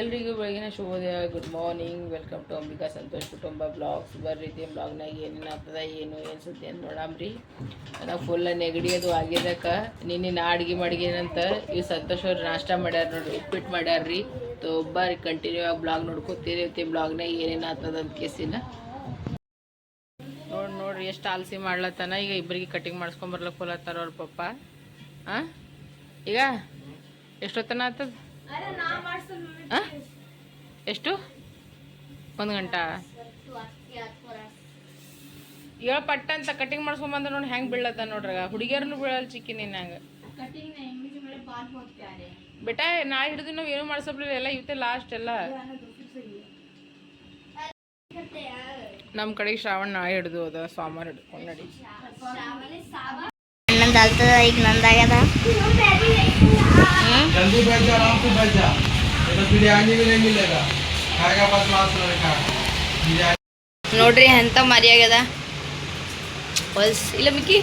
ಎಲ್ರಿಗೂ ಬೆಳಗಿನ ಶುಭೋದಯ. Good morning welcome to Ambika Santosh ಕುಟುಂಬ ಬ್ಲಾಗ್ಸ್ ಬರ್ರಿ ರೀತಿ ಬ್ಲಾಗ್ನಾಗ ಏನೇನು ಆಗ್ತದ, ಏನು ಏನು ಸುದ್ದಿ ಅಂತ ನೋಡಾಮ್ರಿ ನಾವು ಫುಲ್ ನೆಗಡಿ ಅದು ಆಗಿದ್ದಕ್ಕ. ನಿನ್ನೆ ನಾ ಅಡ್ಗೆ ಮಾಡಿಗೇನಂತ ಇವು ಸಂತೋಷ್ ಅವ್ರು ನಾಷ್ಟ ಮಾಡ್ಯಾರ ನೋಡ್ರಿ ಉಪ್ಪಿಟ್ಟು ಮಾಡ್ಯಾರ್ರಿ ತೊ ಬರ್ರಿ ಕಂಟಿನ್ಯೂ ಆಗಿ ಬ್ಲಾಗ್ ನೋಡ್ಕೊತೀರಿ ಬ್ಲಾಗ್ನಾಗ ಏನೇನು ಆಗ್ತದ ಅಂತ ಕೇಸಿನ. ನೋಡಿ, ನೋಡ್ರಿ, ಎಷ್ಟು ಆಲಸಿ ಮಾಡ್ಲತ್ತನ. ಈಗ ಇಬ್ಬರಿಗೆ ಕಟಿಂಗ್ ಮಾಡಿಸ್ಕೊಂಬರ್ಲಕ್ಕೆ ಹೋಲತ್ತಾರ ಅವ್ರ ಪಪ್ಪ. ಹಾಂ ಈಗ? ಎಷ್ಟೊತ್ತನ ಆತದ ಆ? ಎಷ್ಟು? ಒಂದು ಗಂಟ? ಏಳು ಪಟ್ಟ ಅಂತ ಕಟಿಂಗ್ ಮಾಡ್ಸ್ಕೊಂಬಂದ ನೋಡಿ ಹೆಂಗೆ ಬೀಳತ್ತ ನೋಡ್ರಿ ಹುಡುಗಿಯರ್ನು ಬೀಳಲ್ಲ ಚಿಕ್ಕಿ ನಿನ್ನಂಗೆ ಬೆಟ ನಾ ಹಿಡಿದು ನಾವು ಏನು ಮಾಡ್ಸಬ್ಲಿಲ್ಲ. ಎಲ್ಲ ಇವತ್ತೆ ಲಾಸ್ಟ್ ಎಲ್ಲ. ನಮ್ಮ ಕಡೆಗೆ ಶ್ರಾವಣ ನಾ ಹಿಡಿದು ಅದ ಸೋಮವಾರ ಹಿಡ್ಕೊಂಡು ನಡಿ. ಈಗ ನಂದಾಗ್ಯದ. जल्दी बैठ जा आराम से बैठ जा नहीं तो बिरयानी भी नहीं मिलेगा खाएगा बस लास्ट लड़का बिरयानी ನೋಡ್ರಿ ಎಂತ ಮರಿ ಆಗ್ಯದ ಹೊಲ್ಸ್ ಇಲ್ಲ ಮಿಕ್ಕಿ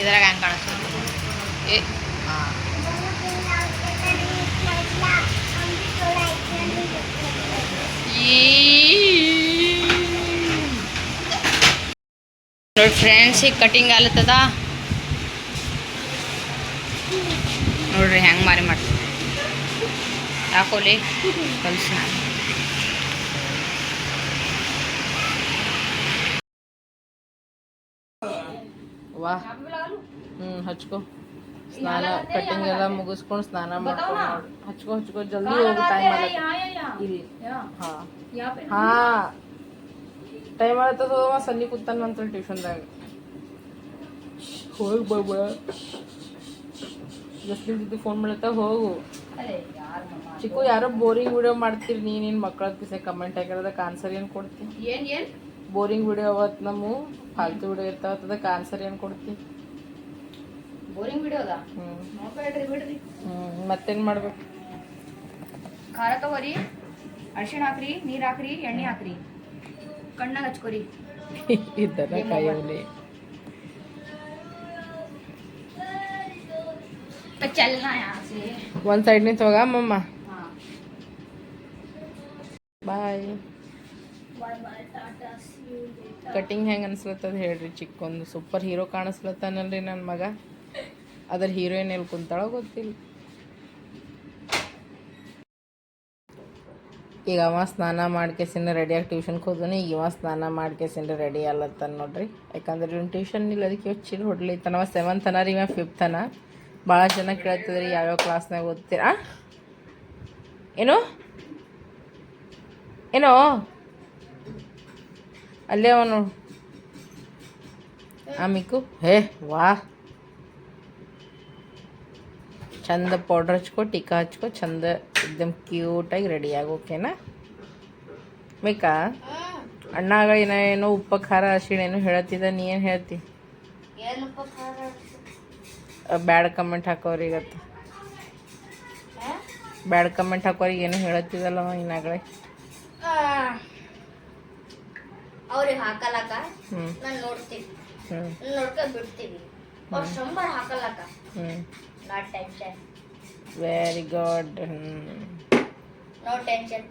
ಇದ್ರಾಗ ಹಂಗೆ ಕಾಣಿಸ್ತದೆ ಏ ನೋಡಿ ಫ್ರೆಂಡ್ಸ್ ಈಗ ಕಟಿಂಗ್ ಆಲತ್ತದ ನೋಡ್ರಿ ಹೆಂಗೆ ಮಾರಿ ಮಾಡ್ತೀನಿ ಹಾಕೋಲಿ ಕಲ್ಸಿ. ನಾನು ವಾ. ಹ್ಞೂ ಹಚ್ಕೊ. ಸ್ನಾನ ಕಟ್ಟಿಂಗ್ ಎಲ್ಲ ಮುಗಿಸ್ಕೊಂಡು ಸ್ನಾನ ಮಾಡ್ಕೊಂಡು ನೋಡು. ಹಚ್ಕೊ ಹಚ್ಕೊ. ಜಲ್ದಿ ಹೋಗು ಟೈಮ್ ಆಗತ್ತೆ. ಇಲ್ಲಿ ಹಾಂ. ಹಾಂ. ಟೈಮ್ ಆಗತ್ತದ ಹೋಗವ ಸನ್ನಿ ಕೂತಾನ ಅಂತ ಟ್ಯೂಷನ್ದಾಗ ಹೋಗಿ ಬಾಬ ಜಸ್ಮಿನ್ ಜೊತೆ ಫೋನ್ ಮಾಡತ್ತ ಹೋಗು. ಚಿಕ್ಕು ಯಾರೋ ಬೋರಿಂಗ್ ವಿಡಿಯೋ ಮಾಡ್ತೀರಿ ನೀನೇನು ಮಕ್ಕಳ ಕಿಸೆ ಕಮೆಂಟ್ ಹಾಕಿರೋದಕ್ಕೆ ಆನ್ಸರ್ ಏನು ಕೊಡ್ತಿ? ಏನ್ ಏನ್? ಬೋರಿಂಗ್ ವಿಡಿಯೋ ಅವತ್ತು ನಮ್ಮ ಫಾಲ್ತು ವಿಡಿಯೋ ಇರ್ತಾವ ಅದಕ್ಕೆ ಆನ್ಸರ್ ಏನು ಕೊಡ್ತಿ? ಬೋರಿಂಗ್ ವಿಡಿಯೋ ಅದ? ಹ್ಞೂ ನೋಡ್ಬೇಡ್ರಿ ಬಿಡ್ರಿ. ಹ್ಮ್ ಮತ್ತೇನ್ ಮಾಡ್ಬೇಕು? ಖಾರ ತಗೋರಿ ಅರಿಶಿಣ ಹಾಕ್ರಿ ನೀರು ಹಾಕ್ರಿ ಎಣ್ಣೆ ಹಾಕ್ರಿ. ಕಣ್ಣಾಗ ಹಚ್ಕೋರಿ. ಇದ್ದನ चलना यहाँ से। वन ಸೈಡ್ ನಿಂತ तो होगा मम्मा। ಬಾಯ್ ಕಟಿಂಗ್ ಹೆಂಗ್ ಅನ್ಸ್ಲತ್ತದ ಹೇಳ್ರಿ ಚಿಕ್ಕೊಂದು. ಸೂಪರ್ ಹೀರೋ ಕಾಣಿಸ್ಲತ್ತಾನಲ್ರಿ ನನ್ನ ಮಗ. ಅದ್ರ ಹೀರೋಯಿನ್ ಎಲ್ಲಿ ಕುಂತಾಳೋ ಗೊತ್ತಿಲ್ಲ. ಈಗ ಅವ ಸ್ನಾನ ಮಾಡ್ಕೇಸಿಂದ ರೆಡಿಯಾಗಿ ಟ್ಯೂಷನ್ಗೆ ಹೋದನು. ಈಗ ಇವ ಸ್ನಾನ ಮಾಡ್ಕೇಸಿಂದ ರೆಡಿ ಅಲ್ಲತ್ತಾನ ನೋಡ್ರಿ. ಯಾಕಂದ್ರೆ ಇವ್ನು ಟ್ಯೂಷನ್ ಇಲ್ಲ ಅದಕ್ಕೆ ಚಿಲ್ ಹೊಡ್ಲಿತ್ತಾನ ಸೆವೆಂತ್ ಅನ ರೀ ಇವ ಫಿಫ್ತ್ ಅನ. ಭಾಳ ಜನ ಕೇಳ್ತದ್ರಿ, ಯಾವ್ಯಾವ ಕ್ಲಾಸ್ನಾಗ ಓದ್ತೀರಾ? ಏನು? ಏನೋ? ಅಲ್ಲೇ ಅವನು ಆಮಿಕು ಹೇ, ವಾ. ಚಂದ ಪೌಡ್ರ್ ಹಚ್ಕೊ, ಟೀಕಾ ಹಚ್ಕೊ, ಚಂದ ಎಕ್ದಮ್ ಕ್ಯೂಟಾಗಿ ರೆಡಿ ಆಗೋಕೆನಾ ಬೇಕಾ ಅಣ್ಣಾಗ ಏನೋ ಉಪ್ಪು ಖಾರ ಹಸಿಣ ಏನೋ ಹೇಳತ್ತಿದ್ದ, ನೀ ಏನು ಹೇಳ್ತಿ? ಬ್ಯಾಡ್ ಕಮೆಂಟ್ ಹಾಕೋರಿಗತ್ತ ಬ್ಯಾಡ್ ಕಮೆಂಟ್ ಹಾಕೋರಿಗೆ ಏನು ಹೇಳತ್ತಿದಲ್ಲ ಇನ್ನಾಗಲೇ. ಅವ್ರಿಗೆ ಹಾಕಲಕ ನಾನು ನೋಡ್ತೀನಿ. ಹ್ಞೂ ನೋಡ್ಕೊಂಡ್ ಬಿಡ್ತೀವಿ ಅವ್ರು ಶಂಬರ್ ಹಾಕಲಕ ನಾ not tension very good no tension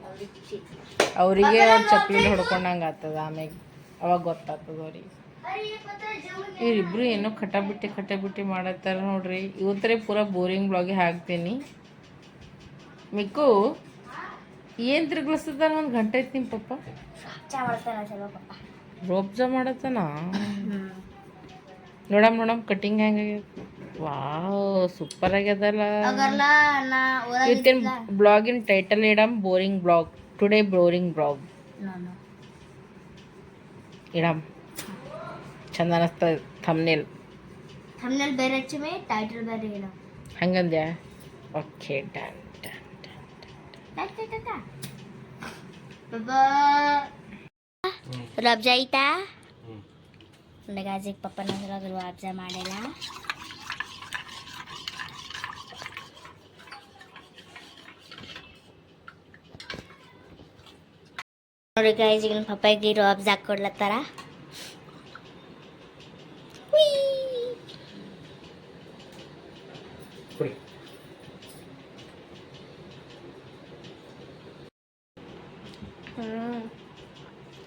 ಅವರಿಗೆ ಅವ್ರು ಚಪ್ಪಲಿ ಹೊಡ್ಕೊಂಡಂಗೆ ಆಗ್ತದ ಆಮೇಲೆ ಅವಾಗ ಗೊತ್ತಾಗ್ತದ ಅವ್ರಿಗೆ. ಇವರಿಬ್ರು ಏನೋ ಕಟಾಬಿಟ್ಟಿ ಕಟಾಬಿಟ್ಟಿ ಮಾಡತ್ತಾರ ನೋಡ್ರಿ. ಇವತ್ತರೆ ಪೂರಾ ಬೋರಿಂಗ್ ಬ್ಲಾಗೆ ಹಾಕ್ತೀನಿ. ಮಿಕ್ಕು ಏನು ತಿರುಗಿಸ್ತದ ಒಂದು ಗಂಟೆ ಐತಿ ನಿಮ್ಮ ಪಪ್ಪ? ರೋಬ್ಜಾ ಮಾಡತ್ತಾನ? ನೋಡಮ್ ನೋಡಮ್ ಕಟಿಂಗ್ ಹೆಂಗಾಗ್ಯದ ವಾವ್ ಸೂಪರ್ ಆಗ್ಯದಲ್ಲ. ಇವತ್ತಿನ ಬ್ಲಾಗಿನ title ಇಡಮ್ boring blog today boring blog. ಇಡಮ್. ಚಂದ ಅನಿಸ್ತದೆ ಥಮ್ನೇಲ್ ಥಂಬ್ನೇಲ್ ಬೇರೆ ಹಚ್ಚಿಮೆ ಟೈಟಲ್ ಬೇರೆ ಇಲ್ಲ ಹಂಗಂದ್ಯಾ ಓಕೆ ಡನ್ ಡನ್ ರುವಾಬ್ಜಾ ಐತಾ ನಗಾಜಿಗೆ ಪಪ್ಪ ನಂತರ ರುವಾಬ್ಜಾ ಮಾಡಿಲ್ಲ ನೋಡಿ ಗೈಸ್ ಈಗ ಪಪ್ಪಾಯಿಗೆ ರುವಾಬ್ಜಾ ಕೊಡ್ಲತ್ತಾರ ಕೊಡಿ.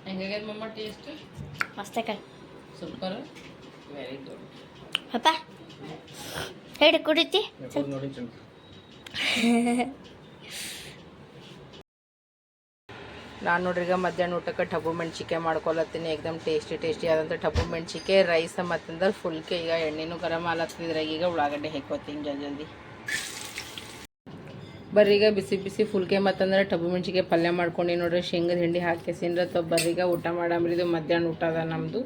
ಹೆಂಗಾಗ್ಯದ ಟೇಸ್ಟ್ ಮಸ್ತ್ ಕಣ್ ವೆರಿ ಹೇಳಿ ಕುಡಿತಿ. ನೋಡಿ ನಾನು ನೋಡ್ರಿ ಈಗ ಮಧ್ಯಾಹ್ನ ಊಟಕ್ಕೆ ಟಬ್ಬು ಮೆಣ್ಸಿಕಾಯಿ ಮಾಡ್ಕೊಳತ್ತೀನಿ. ಏಕ್ದಮ್ ಟೇಸ್ಟಿ ಟೇಸ್ಟಿ ಆದಂಥ ಟಬ್ಬು ಮೆಣ್ಸಿಕಾಯಿ ರೈಸ್ ಮತ್ತಂದ್ರೆ ಫುಲ್ಕೆ ಈಗ ಎಣ್ಣೆನೂ ಗರಂ ಆಲತ್ತಿದ್ರಾಗ ಈಗ ಉಳ್ಳಾಗಡ್ಡೆ ಹೆಕ್ಕೋತೀನಿ ಜಲ್ದಿ ಜಲ್ದಿ. ಬರ್ರಿ ಈಗ ಬಿಸಿ ಬಿಸಿ ಫುಲ್ಕೆ ಮತ್ತಂದ್ರೆ ಟಬು ಮೆಣ್ಸಿಕಾಯಿ ಪಲ್ಯ ಮಾಡ್ಕೊಂಡು ನೋಡ್ರಿ. ಶೇಂಗದ ಹಿಂಡಿ ಹಾಕಿಸಿನ್ರ ಅಥವಾ ಊಟ ಮಾಡಂಬ್ರಿ ಇದು ಮಧ್ಯಾಹ್ನ ಊಟ ಅದ ನಮ್ಮದು